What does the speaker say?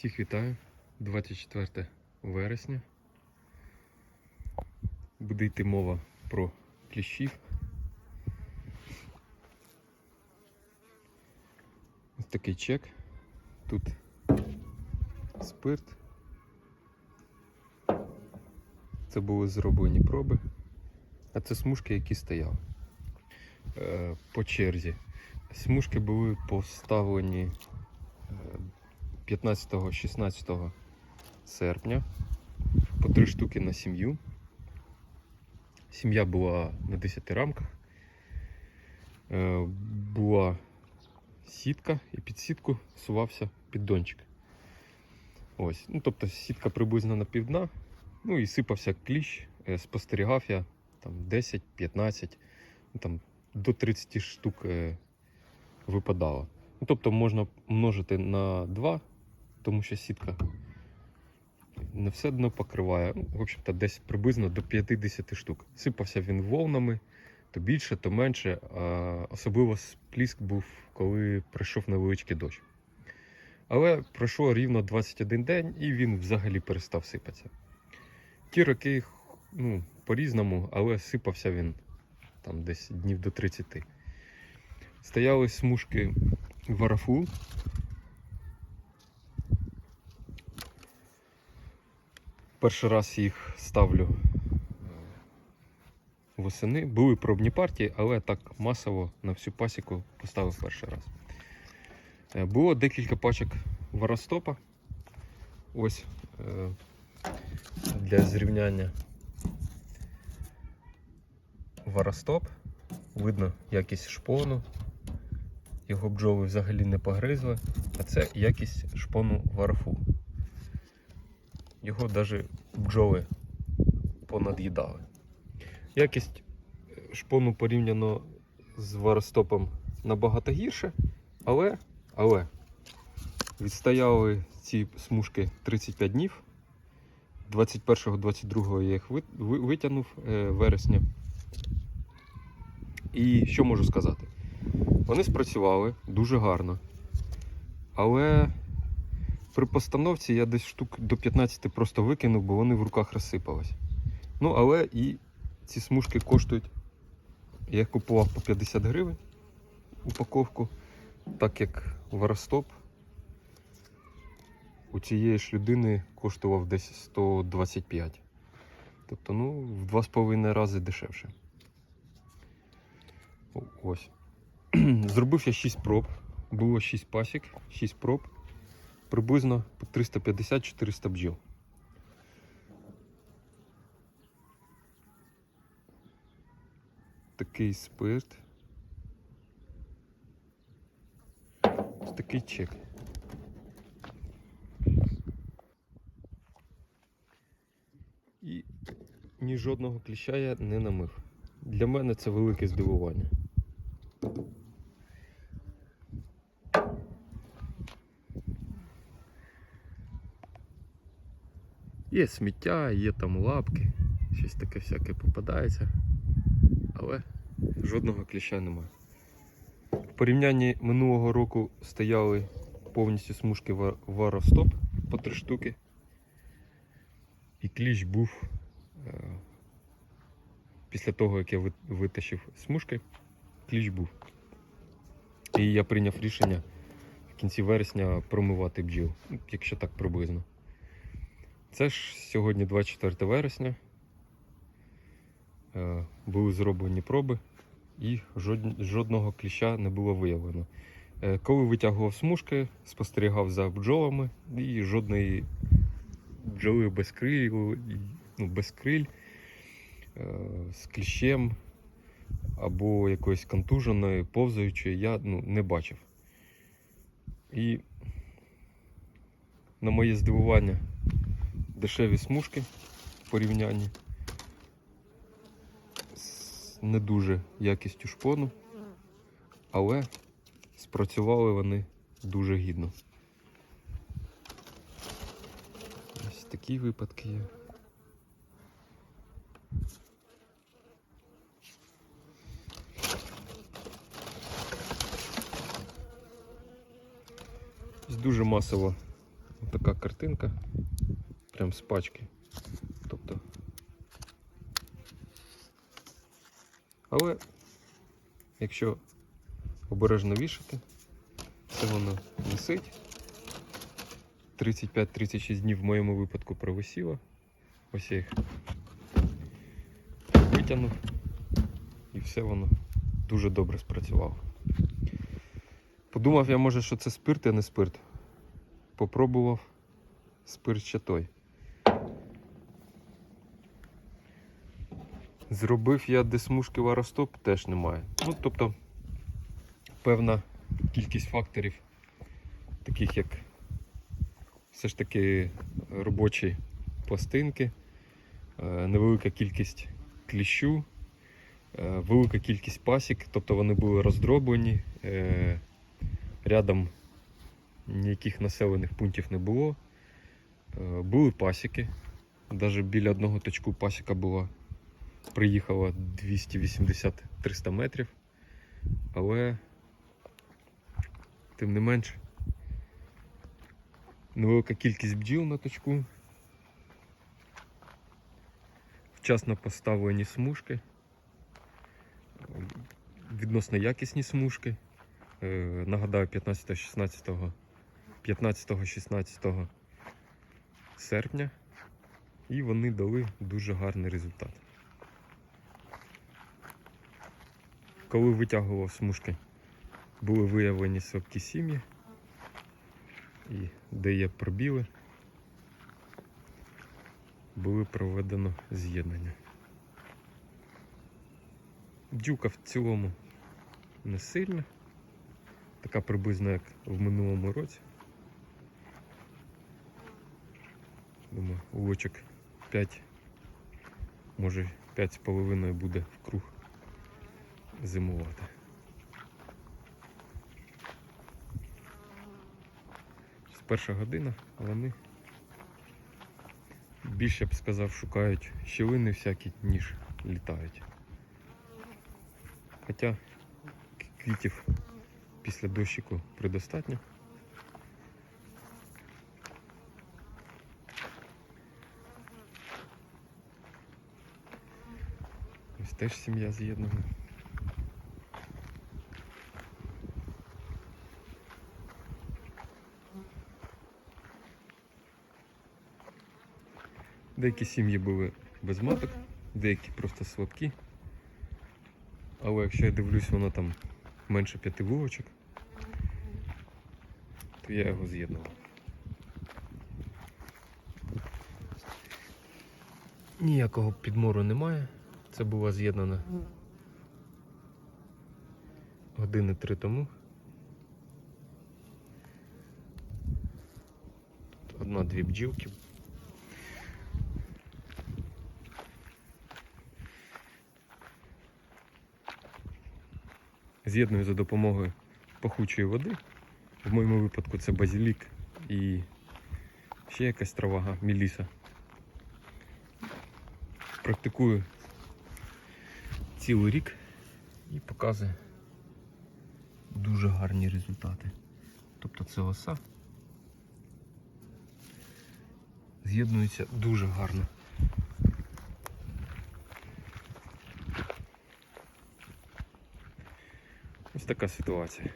Всіх вітаю. 24 вересня. Буде йти мова про кліщів. Ось такий чек. Тут спирт. Це були зроблені проби. А це смужки, які стояли е, по черзі. Смужки були поставлені е, 15-16 серпня по три штуки на сім'ю. Сім'я була на 10 рамках. Е, Була сітка і під сітку сувався піддончик. Ось. Ну, тобто сітка приблизно на півдна, ну і сипався кліщ. Е, Спостерігав я там 10-15, ну, там до 30 штук е, випадало. Ну, тобто можна множити на 2, тому що сітка не все дно покриває. Ну, в общем-то, десь приблизно до 50 штук. Сипався він волнами, то більше, то менше. Особливо спліск був, коли прийшов невеличкий дощ. Але пройшло рівно 21 день і він взагалі перестав сипатися. Ті роки, ну, по-різному, але сипався він там десь днів до 30. Стояли смужки варафу. Перший раз їх ставлю е, восени. Були пробні партії, але так масово на всю пасіку поставив перший раз. Е, Було декілька пачок варостопа. Ось е, для зрівняння варостоп. Видно якість шпону. Його бджоли взагалі не погризли, а це якість шпону варафу. Його навіть бджоли понад'їдали. Якість е, шпону порівняно з варостопом набагато гірше, але, але відстояли ці смужки 35 днів. 21-22 я їх ви- ви- витягнув е, вересня. І що можу сказати? Вони спрацювали дуже гарно. Але при постановці я десь штук до 15 просто викинув, бо вони в руках розсипались. Ну, але і ці смужки коштують. Я купував по 50 гривень упаковку, так як варостоп у цієї ж людини коштував десь 125. Тобто, ну, в 2,5 рази дешевше. Ось. Зробив я 6 проб. Було 6 пасік, 6 проб. Приблизно по 350-400 бджіл. Такий спирт. Ось такий чек. І ні жодного кліща я не намив. Для мене це велике здивування. Є сміття, є там лапки, щось таке всяке попадається, але жодного кліща немає. В порівнянні минулого року стояли повністю смужки варостоп по три штуки. І кліщ був е, після того, як я витащив смужки, кліщ був. І я прийняв рішення в кінці вересня промивати бджіл, ну, якщо так приблизно. Це ж сьогодні 24 вересня. Е, Були зроблені проби і жодного кліща не було виявлено. Е, Коли витягував смужки, спостерігав за бджолами і жодної бджоли без криль, ну, без криль е, з кліщем або якоїсь контуженої, повзаючої я ну, не бачив. І на моє здивування дешеві смужки в порівнянні з не дуже якістю шпону, але спрацювали вони дуже гідно. Ось такі випадки є. Дуже масово така картинка. Прям з пачки. Тобто. Але якщо обережно вішати, це воно висить. 35-36 днів в моєму випадку провисіло. Ось я їх витягнув і все воно дуже добре спрацювало. Подумав я, може, що це спирт, а не спирт. Попробував спирт ще той. Зробив я де смужки варостоп, теж немає. Ну, тобто, певна кількість факторів, таких як все ж таки робочі пластинки, е, невелика кількість кліщу, е, велика кількість пасік, тобто вони були роздроблені. е, Рядом ніяких населених пунктів не було. Були пасіки. Навіть біля одного точку пасіка була. Приїхала 280-300 метрів. Але тим не менш невелика кількість бджіл на точку. Вчасно поставлені смужки. Відносно якісні смужки. Е, Нагадаю, 15-16 15-16 серпня. І вони дали дуже гарний результат. Коли витягував смужки, були виявлені слабкі сім'ї, і де є пробіли, було проведено з'єднання. Дюка в цілому не сильна, така приблизно як в минулому році. Думаю, улочок 5, може 5,5 буде в круг зимувати. З перша година, але ми більше б сказав, шукають щілини всякі, ніж літають. Хоча квітів після дощику предостатньо. Ось теж сім'я з'єднана. Деякі сім'ї були без маток, деякі просто слабкі. Але якщо я дивлюсь, воно там менше п'яти вулочок, то я його з'єднував. Ніякого підмору немає. Це було з'єднано години три тому. Одна-дві бджілки. З'єдную за допомогою пахучої води. В моєму випадку це базилік і ще якась трава, міліса. Практикую цілий рік і показує дуже гарні результати. Тобто це оса з'єднується дуже гарно. Така ситуація.